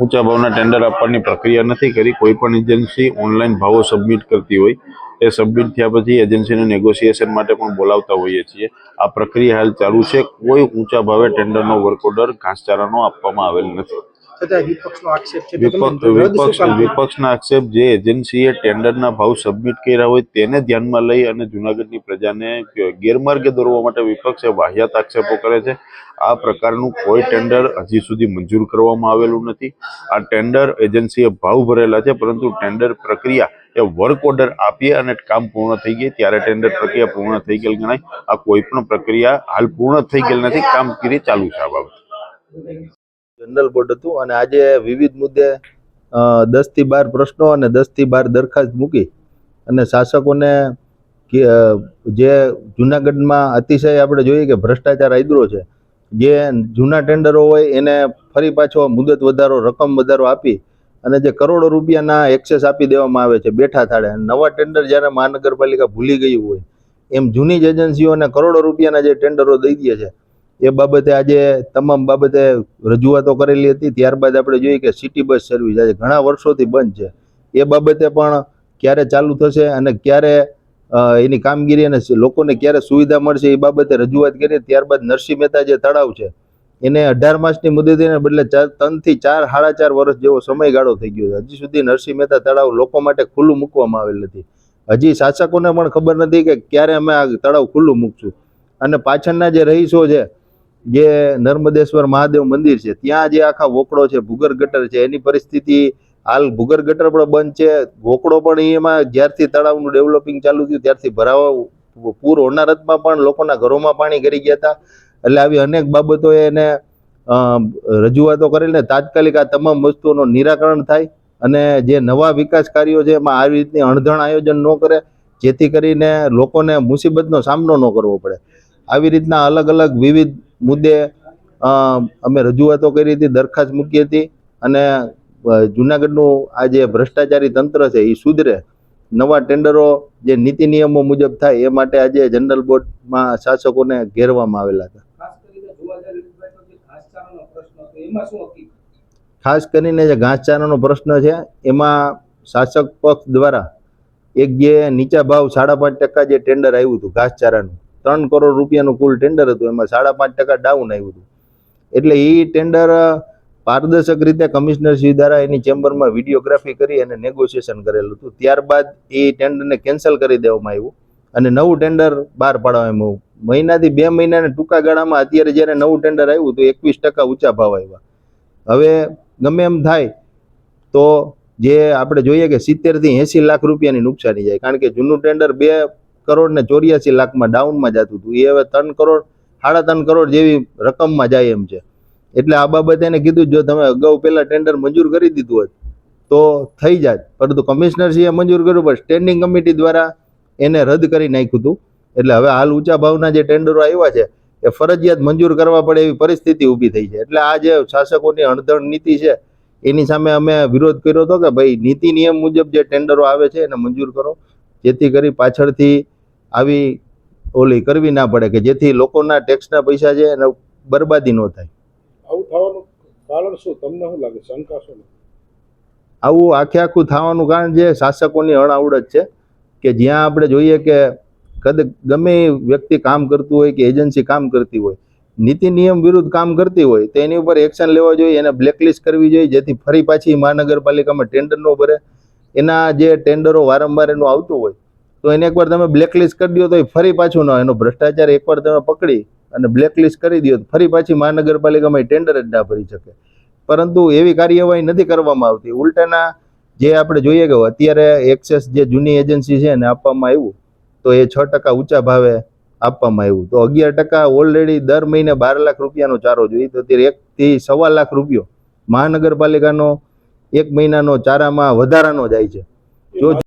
ઊંચા ભાવના ટેન્ડર આપવાની પ્રક્રિયા નથી કરી. કોઈ પણ એજન્સી ઓનલાઈન ભાવો સબમિટ કરતી હોય, એ સબમિટ થયા પછી એજન્સીને નેગોશિએશન માટે પણ બોલાવતા હોઈએ છીએ. આ પ્રક્રિયા હાલ ચાલુ છે. કોઈ ઊંચા ભાવે ટેન્ડરનો વર્ક ઓર્ડર ઘાસચારાનો આપવામાં આવેલ નથી. છતાં વિપક્ષનો આક્ષેપ છે. કે તમે વિપક્ષ રદ શું વિપક્ષ કામ કર્યું? વિપક્ષના આક્ષેપ જે એજન્સીએ ટેન્ડરના ભાવ સબમિટ કર્યા હોય તેને ધ્યાનમાં લઈ અને જુનાગઢની પ્રજાને ગેરમાર્ગે દોરવા માટે વિપક્ષે વાહિયાત આક્ષેપો કરે છે. આ પ્રકારનું કોઈ ટેન્ડર હજી સુધી મંજૂર કરવામાં આવેલું નથી. આ ટેન્ડર એજન્સીએ ભાવ ભરેલા છે પરંતુ ટેન્ડર પ્રક્રિયા એ વર્ક ઓર્ડર આપીએ અને કામ પૂર્ણ થઈ ગઈ ત્યારે ટેન્ડર પ્રક્રિયા પૂર્ણ થઈ ગયેલ ગણાય. આ કોઈ પણ પ્રક્રિયા હાલ પૂર્ણ થઈ ગયેલ નથી. કામગીરી ચાલુ છે આ બાબતે. જનરલ બોર્ડ હતું અને આજે વિવિધ મુદ્દે દસથી બાર પ્રશ્નો અને દસથી બાર દરખાસ્ત મૂકી અને શાસકોને જે જુનાગઢમાં અતિશય આપણે જોઈએ કે ભ્રષ્ટાચાર આદરો છે, જે જૂના ટેન્ડરો હોય એને ફરી પાછો મુદત વધારો, રકમ વધારો આપી અને જે કરોડો રૂપિયાના એક્સેસ આપી દેવામાં આવે છે બેઠા થાળે. નવા ટેન્ડર જ્યારે મહાનગરપાલિકા ભૂલી ગયું હોય, એમ જૂની જ એજન્સીઓને કરોડો રૂપિયાના જે ટેન્ડરો દઈ દે છે એ બાબતે આજે તમામ બાબતે રજૂઆતો કરેલી હતી. ત્યારબાદ આપણે જોઈએ કે સિટી બસ સર્વિસ આજે ઘણા વર્ષોથી બંધ છે. એ બાબતે પણ ક્યારે ચાલુ થશે અને ક્યારે એની કામગીરી અને લોકોને ક્યારે સુવિધા મળશે એ બાબતે રજૂઆત કરી. ત્યારબાદ નરસિંહ મહેતા જે તળાવ છે, એને અઢાર માસની મુદતને બદલે ત્રણથી ચાર, સાડા ચાર વર્ષ જેવો સમયગાળો થઈ ગયો છે. હજી સુધી નરસિંહ મહેતા તળાવ લોકો માટે ખુલ્લું મૂકવામાં આવેલ નથી. હજી શાસકોને પણ ખબર નથી કે ક્યારે અમે આ તળાવ ખુલ્લું મૂકશું. અને પાછળના જે રહીશો છે જે નર્મદેશ્વર મહાદેવ મંદિર છે, ત્યાં જે આખા વોકડો છે, ભૂગર ગટર છે, એની પરિસ્થિતિ હાલ ભૂગર ગટર પણ બંધ છે. વોકડો પણ એમાં જ્યારથી તળાવનું ડેવલપિંગ ચાલુ થયું, ત્યારથી ભરાવા પૂર હોનારતમાં પણ લોકોના ઘરોમાં પાણી કરી ગયા હતા. એટલે આવી અનેક બાબતોએ એને રજૂઆતો કરીને તાત્કાલિક આ તમામ વસ્તુઓનું નિરાકરણ થાય અને જે નવા વિકાસ કાર્યો છે, એમાં આવી રીતની અણધણ આયોજન ન કરે, જેથી કરીને લોકોને મુસીબતનો સામનો ન કરવો પડે. આવી રીતના અલગ અલગ વિવિધ મુદ્દે અમે રજૂઆતો કરી હતી દરખાસ્ત મૂકી હતી અને જુનાગઢનું આ જે ભ્રષ્ટાચારી તંત્ર છે એ સુધરે. નવા ટેન્ડરો જે નીતિ નિયમો મુજબ થાય એ માટે આજે જનરલ બોર્ડમાં શાસકોને ઘેરવામાં આવેલા હતા. ખાસ કરીને જે ઘાસચારાનો પ્રશ્ન છે એમાં શાસક પક્ષ દ્વારા એક જે નીચા ભાવ સાડા પાંચ ટકા જે ટેન્ડર આવ્યું હતું ઘાસચારાનું ત્રણ કરોડ રૂપિયાનું કુલ ટેન્ડર હતું, એમાં સાડા પાંચ ટકા ડાઉન આવ્યું હતું. એટલે એ ટેન્ડર પારદર્શક રીતે કમિશનરશ્રી દ્વારા એની ચેમ્બરમાં વિડીયોગ્રાફી કરી અને નેગોશિએશન કરેલું હતું. ત્યારબાદ એ ટેન્ડરને કેન્સલ કરી દેવામાં આવ્યું. અને નવું ટેન્ડર બહાર પાડવામાં આવ્યું. મહિનાથી બે મહિનાના ટૂંકા ગાળામાં અત્યારે જ્યારે નવું ટેન્ડર આવ્યું તો એકવીસ ટકા ઊંચા ભાવ આવ્યા. હવે ગમે એમ થાય તો જે આપણે જોઈએ કે સિત્તેરથી એંસી લાખ રૂપિયાની નુકસાની જાય. કારણ કે જૂનું ટેન્ડર બે કરોડ ને ચોર્યાસી લાખમાં ડાઉનમાં જતું હતું. એ હવે ત્રણ કરોડ, સાડા ત્રણ કરોડ જેવી રકમમાં જાય એમ છે. એટલે આ બાબતે એને કીધું જો તમે અગાઉ પહેલાં ટેન્ડર મંજૂર કરી દીધું હોત, તો થઈ જાત. પરંતુ કમિશનરશ્રીએ મંજૂર કર્યું, પણ સ્ટેન્ડિંગ કમિટી દ્વારા એને રદ કરી નાખ્યું હતું. એટલે હવે હાલ ઊંચા ભાવના જે ટેન્ડરો આવ્યા છે, એ ફરજિયાત મંજૂર કરવા પડે એવી પરિસ્થિતિ ઊભી થઈ છે. એટલે આ જે શાસકોની અણધણ નીતિ છે, એની સામે અમે વિરોધ કર્યો હતો કે ભાઈ નીતિ નિયમ મુજબ જે ટેન્ડરો આવે છે એને મંજૂર કરો. જેથી કરી પાછળથી આવી ઓલી કરવી ના પડે કે જેથી લોકોના ટેક્સના પૈસા છે એને બરબાદી ન થાય. આવું થવાનું કારણ શું? તમને શું લાગે? શંકા શું? આવું આખે આખું થવાનું કારણ જે શાસકોની અણાવડત છે કે જ્યાં આપણે જોઈએ કે કદ ગમે વ્યક્તિ કામ કરતું હોય કે એજન્સી કામ કરતી હોય નીતિ નિયમ વિરુદ્ધ કામ કરતી હોય તો એની ઉપર એક્શન લેવા જોઈએ એને બ્લેકલિસ્ટ કરવી જોઈએ જેથી ફરી પાછી મહાનગરપાલિકામાં ટેન્ડર ન ભરે. એના જે ટેન્ડરો વારંવાર એનું આવતું હોય તો એને એકવાર તમે બ્લેકલિસ્ટ કરી દો તો એ ફરી પાછું ન એનો ભ્રષ્ટાચાર એકવાર તમે પકડી અને બ્લેકલિસ્ટ કરી દો તો ફરી પાછી મહાનગરપાલિકામાં ટેન્ડર જ ના ભરી શકે. પરંતુ એવી કાર્યવાહી નથી કરવામાં આવતી. ઉલટાના જે આપણે જોઈએ કે અત્યારે એક્સેસ જે જૂની એજન્સી છે એને આપવામાં આવ્યું, તો એ છ ટકા ઊંચા ભાવે આપવામાં આવ્યું. તો અગિયાર ટકા ઓલરેડી દર મહિને બાર લાખ રૂપિયાનો ચારો જોઈએ. તો અત્યારે એકથી સવા લાખ રૂપિયો મહાનગરપાલિકાનો એક મહિનાનો ચારામાં વધારાનો જાય છે. જો